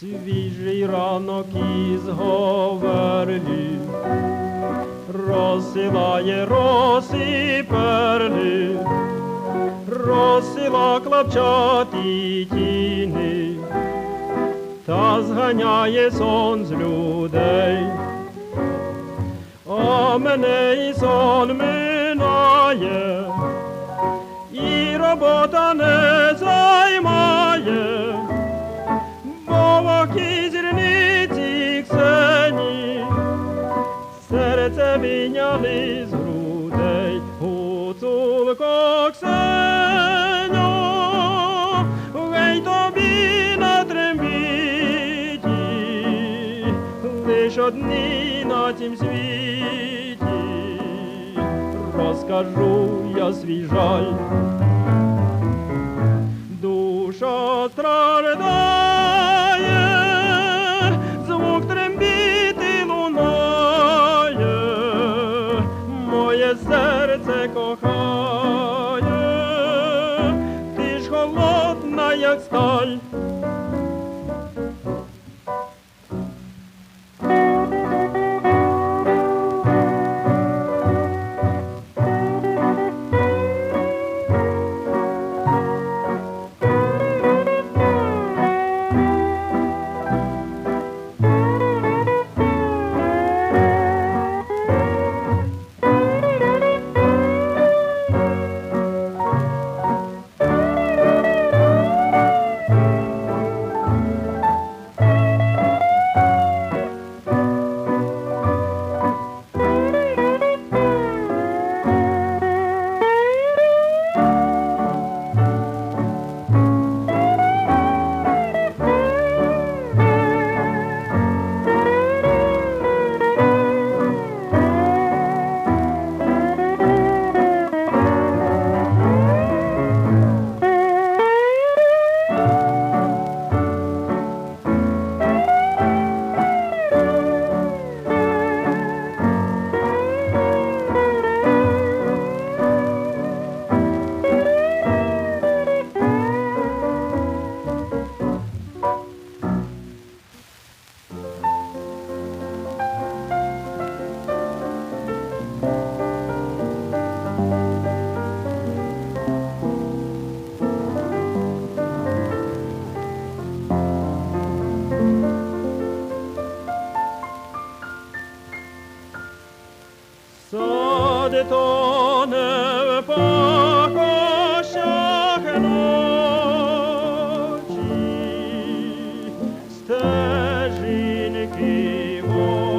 Синок із Говерлі розсилає роси перлі, розсила клапчаті тіни, та зганяє сон з людей. А мене і сон минає, і робота не вийняли з грудей. Гуцулко Ксеньо, гей тобі на трембіті, лиш одні на цім світі, розкажу я свій жаль. Душа страждає, кохає, ти ж холодна, як сталь. Тоне в ночі, стежинки в